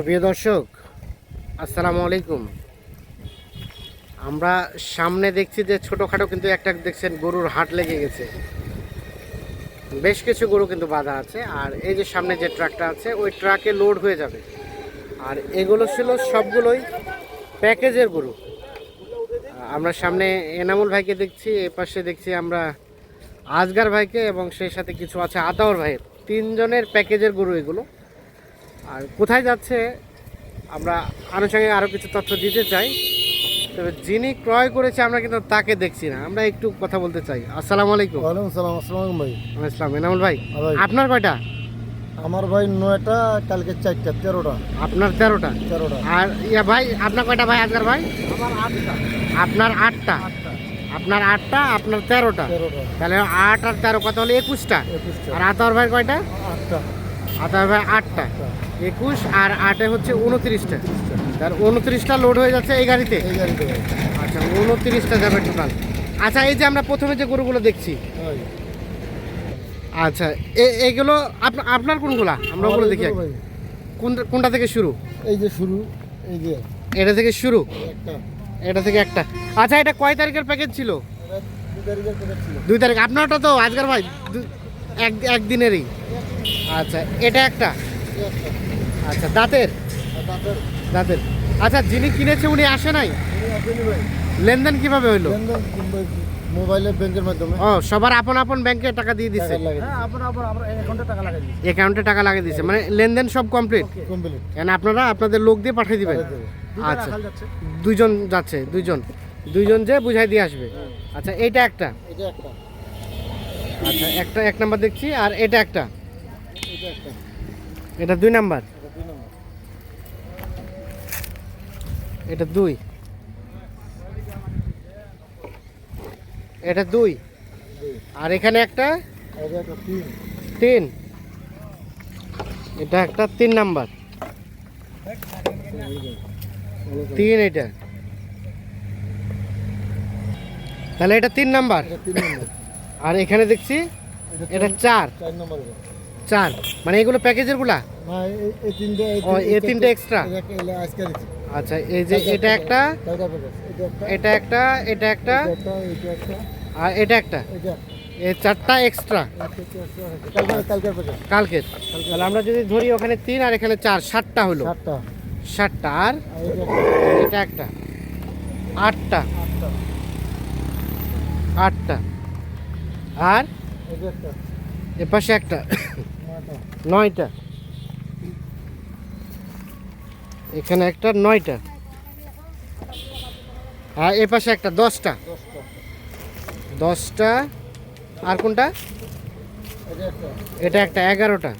সুপ্রিয় দর্শক, আসসালামু আলাইকুম। আমরা সামনে দেখছি যে ছোটোখাটো কিন্তু একটা দেখছেন গরুর হাট লেগে গেছে। বেশ কিছু গরু কিন্তু বাঁধা আছে, আর এই যে সামনে যে ট্রাকটা আছে, ওই ট্রাকে লোড হয়ে যাবে। আর এগুলো ছিল সবগুলোই প্যাকেজের গরু। আমরা সামনে এনামুল ভাইকে দেখছি, এ পাশে দেখছি আমরা আজগার ভাইকে এবং সেই সাথে কিছু আছে আতাউর ভাইয়ের। তিনজনের প্যাকেজের গরু এগুলো। আর কোথায় যাচ্ছে আমরা আনুষঙ্গিক আরও কিছু তথ্য দিতে চাই। তবে যিনি ক্রয় করেছে আমরা কিন্তু তাকে দেখছি না। আমরা একটু কথা বলতে চাই। আসসালামু আলাইকুম। ওয়ালাইকুম সালাম আসসালাম ভাই। ইসলাম এনামুল ভাই হ্যাঁ ভাই। আপনার কয়টা? আমার ভাই নয়টা কালকে চারটা তেরোটা। আপনার তেরোটা? তেরোটা। আর ইয়া ভাই আপনার কয়টা ভাই আজগার ভাই? আমার আটটা। আপনার আটটা? আটটা। আপনার আটটা আপনার তেরোটা? তেরোটা। তাহলে আট আর তেরো কত হলো? একুশটা। একুশটা। আর আতার ভাই কয়টা? আটটা। আতার ভাই আটটা। একুশ আর আটে হচ্ছে উনত্রিশটা। তার উনত্রিশটা লোড হয়ে যাচ্ছে এই গাড়িতে? এই গাড়িতে আচ্ছা উনত্রিশটা যাবে টোটাল আচ্ছা এই যে আমরা প্রথমে যে গরুগুলো দেখছি। আচ্ছা এগুলো আপনা- আপনার কোনগুলা? আমরা ওগুলো দেখি। কোনটা কোনটা থেকে শুরু? এই যে শুরু এই যে। এটা থেকে শুরু? এটা থেকে একটা। আচ্ছা এটা কয় তারিখের প্যাকেজ ছিল? দুই তারিখ। আপনারটা তো আজকের ভাই এক একদিনেরই? আচ্ছা এটা একটা? আচ্ছা দাঁতের? দাঁতের। আচ্ছা যিনি কিনেছে উনি আসে নাই। লেনদেন কীভাবে হইল? লেনদেন মোবাইলে ব্যাংকের মাধ্যমে। ও সবার আপন আপন ব্যাংকে টাকা দিয়ে দিছে? অ্যাকাউন্টে টাকা লাগিয়ে দিছে মানে লেনদেন সব কমপ্লিট কমপ্লিট কেন আপনারা আপনাদের লোক দিয়ে পাঠিয়ে দিবেন? আচ্ছা। দুইজন যাচ্ছে দুইজন। দুইজন যে বুঝাই দিয়ে আসবে। আচ্ছা এইটা একটা? এটা একটা। আচ্ছা একটা, এক নাম্বার দেখছি, আর এটা একটা? এটা দুই নাম্বার? এটা দুই। এটা দুই। আর এখানে একটা? তিন। এটা একটা তিন নাম্বার। তিন এটা। তাহলে এটা তিন নম্বর। আর এখানে দেখছি এটা চার। চার মানে এগুলো প্যাকেজেরগুলা এই- তিনটে দিচ্ছি। আচ্ছা এই যে এটা একটা এটা একটা, এটা একটা আর এটা একটা। এই চারটা এক্সট্রা। কালকে- কালকের তাহলে আমরা যদি ধরি ওখানে তিন আর এখানে চার সাতটা হলো। সাতটা। আর আর এটা একটা, এটা একটা। আটটা। আটটা। আর এপাশে একটা। নয়টা। এখানে একটা নয়টা। আর এপাশে একটা দশটা। দশটা। আর কোনটা? এটা একটা, এগারোটা।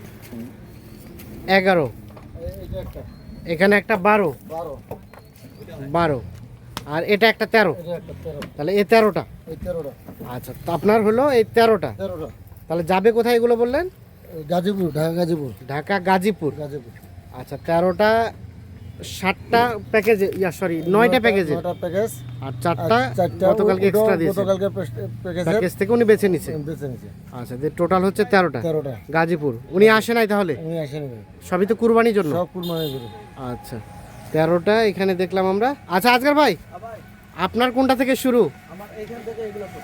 এগারো। এখানে একটা বারো। বারো। আর এটা একটা তেরো। তাহলে এই তেরোটা। আচ্ছা তো আপনার হলো এই তেরোটা। তাহলে যাবে কোথায় এগুলো বললেন? গাজীপুর ঢাকা গাজীপুর। ঢাকা গাজীপুর। গাজীপুর। আচ্ছা তেরোটা ষাটটা প্যাকেজে ইয়া সরি নয়টা প্যাকেজে? নয়টা প্যাকেজ। আর চারটা? গতকালকে এক্সট্রা দিয়েছে। গতকালকে প্যাকেজ থেকে উনি বেছে নিছে। বেছে নিছে। আচ্ছা যে টোটাল হচ্ছে তেরোটা। গাজীপুর। উনি আসে নাই তাহলে? উনি। সবই তো কুরবানির জন্য? সব কুরবানি করে আচ্ছা তেরোটা এখানে দেখলাম আমরা। আচ্ছা আজকাল ভাই আপনার কোনটা থেকে শুরু?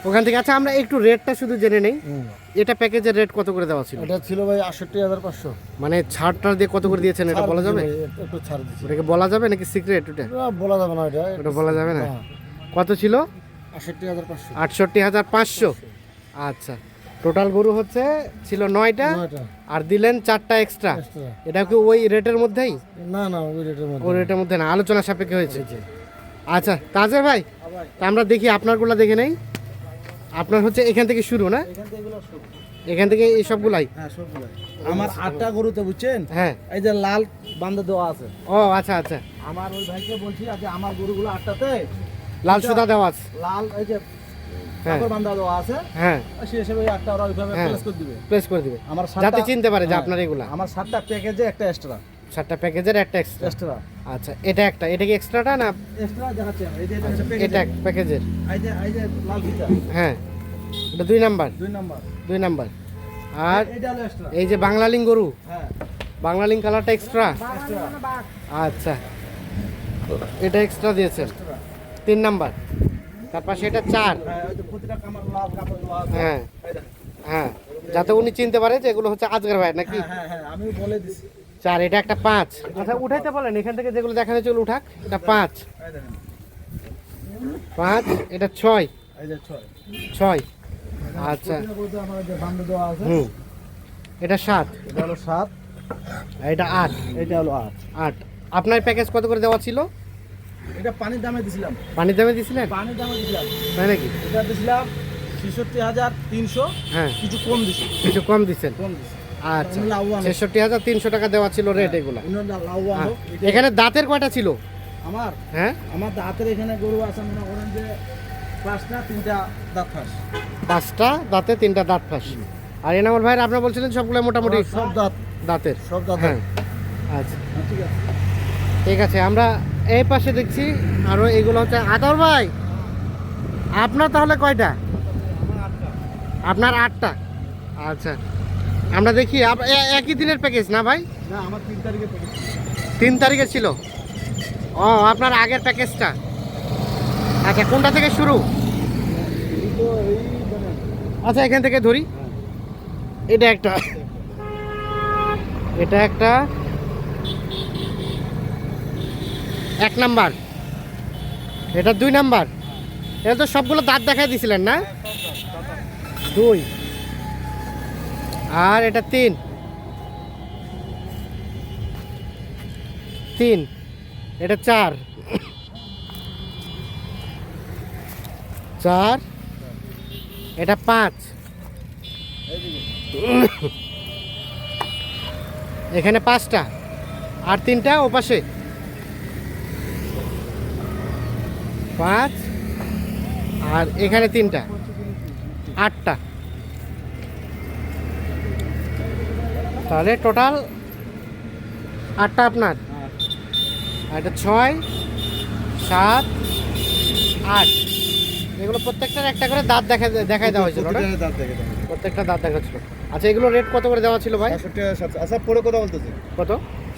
ওখান থেকে। আচ্ছা আমরা একটু রেটটা শুধু জেনে নেই। এটা প্যাকেজের রেট কত করে দেওয়া ছিল? এটা ছিল ভাই আটষট্টি হাজার পাঁচশো। মানে ছাড়টার দিয়ে কত করে দিয়েছেন এটা বলা যাবে? একটু ছাড় দিচ্ছি ওটাকে বলা যাবে নাকি সিক্রেট ওটা? বলা যাবে না এটা। ওটা বলা যাবে না? হ্যাঁ, কত ছিল? আটষট্টি হাজার পাঁচশো। আটষট্টি হাজার পাঁচশো। আচ্ছা টোটাল গরু হচ্ছে ছিল নয়টা। আর দিলেন চারটা এক্সট্রা। এটা কি ওই রেটের মধ্যেই? না না ওই রেটের মধ্যে ওই রেটের মধ্যে না আলোচনা সাপেক্ষে হয়েছে। আচ্ছা তাজের ভাই আমরা দেখি আপনারগুলো দেখে নেই। আপনার হচ্ছে এখান থেকে শুরু না? এখান থেকে এগুলো সব এখান থেকে এই সবগুলাই? হ্যাঁ আমার আটটা গরুতে বুঝছেন? হ্যাঁ। এই যে লাল বান্ধে দেওয়া আছে। ও আচ্ছা আচ্ছা। আমার ওই ভাইকে বলছি যে আমার গরুগুলো আটটাতে লাল সুতা দেওয়া আছে। লাল এই যে হ্যাঁ। হ্যাঁ। সে হিসেবে ওই আটটা ওরা ওইভাবে। প্লেস করে দিবে। প্লেস করে দিবে। আমার চিনতে পারে যে। আপনার এগুলা। আমার সাতটা প্যাকেজে একটা এক্সট্রা সাতটা প্যাকেজের একটা এক্সট্রা এক্সট্রা আচ্ছা এটা একটা। এটা কি এক্সট্রাটা না? এক্সট্রা দেখাচ্ছি আমি। এই যে এটা আচ্ছা, এটা প্যাকেজের। প্যাকেজের। এই যে এই যে লাল ফিতা হ্যাঁ এটা দুই নাম্বার। দুই নাম্বার। দুই নাম্বার। আর এই যে বাংলালিং গরু। হ্যাঁ। বাংলা লিঙ্ক কালারটা এক্সট্রা আচ্ছা। এটা এক্সট্রা দিয়েছেন তিন নাম্বার। তার পাশে এটা চার। হ্যাঁ হ্যাঁ। যাতে উনি চিনতে পারে যে এগুলো হচ্ছে আজকের ভাই নাকি? হ্যাঁ হ্যাঁ আমি বলে দিছি। চার এটা একটা পাঁচ। আচ্ছা উঠাইতে বলেন এখান থেকে যেগুলো দেখানো চলে উঠাক এটা পাঁচ। পাঁচ এটা ছয়। ছয়। ছয়। আচ্ছা। হুম। এটা সাত। এটা হলো সাত। এটা আট। এটা হলো আট। আট। আপনার প্যাকেজ কত করে দেওয়া ছিল? এটা পানির দামে দিছিলাম। পানির দামে দিছিলেন? পানির দামে দিছিলাম। তাই নাকি? এটা দিছিলাম ছেষট্টি হাজার তিনশো। হ্যাঁ। কিছু কম দিছি। কিছু কম দিচ্ছেন কম দিছি। আচ্ছা ছেষট্টি হাজার তিনশো টাকা দেওয়া ছিল রেট এগুলা। হ্যাঁ। এটা- এখানে দাঁতের কয়টা ছিল? আমার? হ্যাঁ? আমার দাঁতের এখানে গরু আছে মনে করেন যে পাঁচটা তিনটা দাঁত ফাঁস। পাঁচটা দাঁতে তিনটা দাঁত ফাঁস। আর এনামল ভাইয়ের আপনার বলছিলেন সবগুলো মোটামুটি সব দাঁত দাঁতের। সব দাঁত হ্যাঁ। আচ্ছা। ঠিক আছে। ঠিক আছে আমরা এই পাশে দেখছি আরও এগুলো হচ্ছে। আদর ভাই আপনার তাহলে কয়টা? আপনার আটটা। আচ্ছা। আমরা দেখি একই দিনের প্যাকেজ না ভাই? না আমার তিন তারিখে থেকে তিন ছিল? ও আপনার আগের প্যাকেজটা আচ্ছা কোনটা থেকে শুরু? মানে আচ্ছা এখান থেকে ধরি। এটা একটা। এটা একটা। এক নাম্বার। এটা দুই নাম্বার। এটা তো সবগুলো দাঁত দেখাই দিছিলেন না? দুই। আর এটা তিন। তিন। এটা চার। চার। এটা পাঁচ। এখানে পাঁচটা। আর তিনটা ও পাশে পাঁচ। আর এখানে তিনটা। আটটা। তাহলে টোটাল আটটা আপনার। এটা ছয় সাত আট। এগুলো প্রত্যেকটার একটা করে দাঁত দেখা দেখাই দেওয়া হয়েছিল প্রত্যেকটা দাঁত দেখাচ্ছিল আচ্ছা এগুলো রেট কত করে দেওয়া ছিল ভাই? আচ্ছা পরে কথা বলতেছি। কত?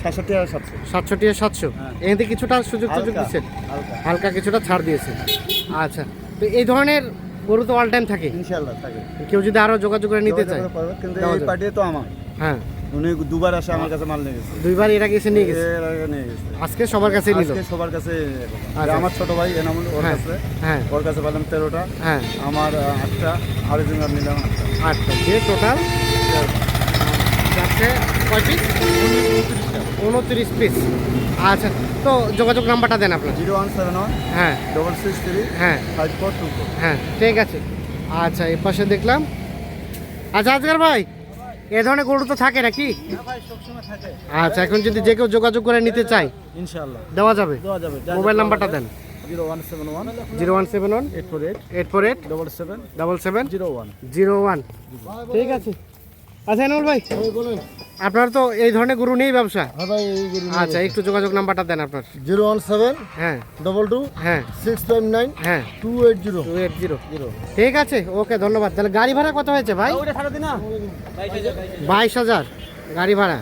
সাতষট্টি হাজার সাতশো। সাতষট্টি আর সাতশো। হ্যাঁ। কিছুটা সুযোগ সুযোগ দিচ্ছেন? হালকা। কিছুটা ছাড় দিয়েছে আচ্ছা তো এই ধরনের গরু তো অল টাইম থাকে। ইনশাল্লাহ থাকে। কেউ যদি আরও যোগাযোগ করে নিতে চায় কিন্তু এই পার্টি তো আমার। হ্যাঁ। উনি দুবার আসে আমার কাছে মাল নিয়ে গেছে। দুইবার এর আগে এসে নিয়ে গেছে? এর আগে নিয়ে গেছে। আজকে সবার কাছে নিল? আজকে সবার কাছে আচ্ছা। আমার ছোট ভাই এনামুল ওর হ্যাঁ কাছে। হ্যাঁ। ওর কাছে পেলাম তেরোটা। হ্যাঁ। আমার আটটা। আরেকজনের নিলাম আটটা। দিয়ে টোটাল যাচ্ছে কয় পিস উনত্রিশ পিস আচ্ছা তো যোগাযোগ নাম্বারটা দেন আপনার। জিরো ওয়ান সেভেন ওয়ান হ্যাঁ। ডবল সিক্স থ্রি হ্যাঁ। Five four two four. হ্যাঁ ঠিক আছে। আচ্ছা এই পাশে দেখলাম। আচ্ছা আজকার ভাই। এ ধরনের গরু তো থাকে নাকি? আচ্ছা এখন যদি যে কেউ যোগাযোগ করে নিতে চাই দেওয়া যাবে? দেওয়া যাবে মোবাইল নাম্বারটা দেন। Zero one seven one. Zero one seven one. Eight four eight. Eight four eight. Double seven. Double seven. Zero one. Zero one. ঠিক আছে। আচ্ছা এনমল ভাই বলেন। আপনার তো এই ধরনের গরু নেই ব্যবসা? হ্যাঁ আচ্ছা একটু যোগাযোগ নাম্বারটা দেন আপনার। জিরো ওয়ান সেভেন হ্যাঁ। ডবল টু হ্যাঁ। সিক্স ফাইভ নাইন হ্যাঁ। Two eight zero. Two eight zero. Zero ঠিক আছে ওকে ধন্যবাদ। তাহলে গাড়ি ভাড়া কত হয়েছে ভাই? বাইশ হাজার। গাড়ি ভাড়া।